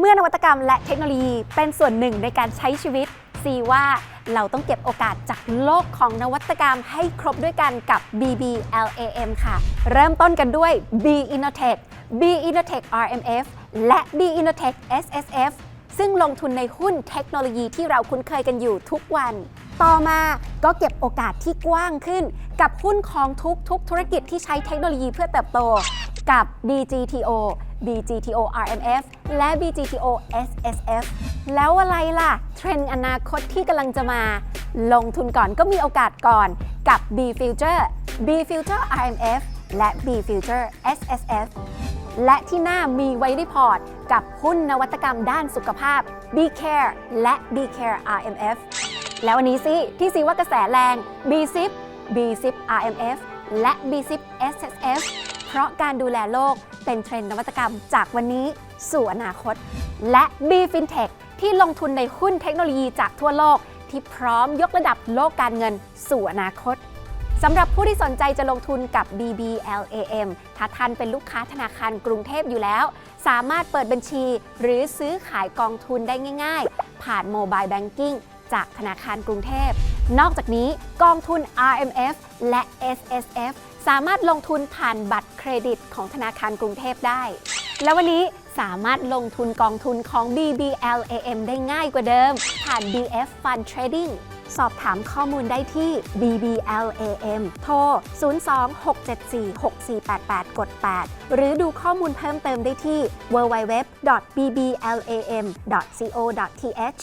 เมื่อนวัตกรรมและเทคโนโลยีเป็นส่วนหนึ่งในการใช้ชีวิต ซีว่าเราต้องเก็บโอกาสจากโลกของนวัตกรรมให้ครบด้วยกันกับ BBLAM ค่ะ เริ่มต้นกันด้วย B Innotech B Innotech RMF และ B Innotech SSF ซึ่งลงทุนในหุ้นเทคโนโลยีที่เราคุ้นเคยกันอยู่ทุกวัน ต่อมาก็เก็บโอกาสที่กว้างขึ้น กับหุ้นของทุกทุกธุรกิจที่ใช้เทคโนโลยีเพื่อเติบโต กับ BGTO BGTO RMF และ BGTO SSF แล้วอะไรล่ะ เทรนด์อนาคตที่กำลังจะมา ลงทุนก่อนก็มีโอกาสก่อนกับ B Future B Future RMF และ B Future SSF และที่หน้ามีไว้ในพอร์ต กับหุ้นนวัตกรรมด้านสุขภาพ B Care และ B Care RMF แล้ววันนี้สิที่ซีว่ากระแสแรง B Zip B Zip RMF และ B Zip SSF เพราะการดูแลโลกเป็นเทรนด์นวัตกรรมจากวันนี้สู่อนาคต และ B Fintech ที่ลงทุนในหุ้นเทคโนโลยีจากทั่วโลก ที่พร้อมยกระดับโลกการเงินสู่อนาคตสำหรับผู้ที่สนใจจะลงทุนกับ BBLAM ถ้าท่านเป็นลูกค้าธนาคารกรุงเทพอยู่แล้ว สามารถเปิดบัญชี หรือซื้อขายกองทุนได้ง่าย ๆ ผ่านโมบายแบงกิ้งจากธนาคารกรุงเทพ นอกจากนี้กองทุน RMF และ SSF สามารถลงทุนผ่านบัตรเครดิตของธนาคารกรุงเทพได้ และวันนี้สามารถลงทุนกองทุนของ BBLAM ได้ง่ายกว่าเดิม ผ่าน BF Fund Trading สอบถามข้อมูลได้ที่ BBLAM โทร 026746488 กด 8 หรือดูข้อมูลเพิ่มเติมได้ที่ www.bblam.co.th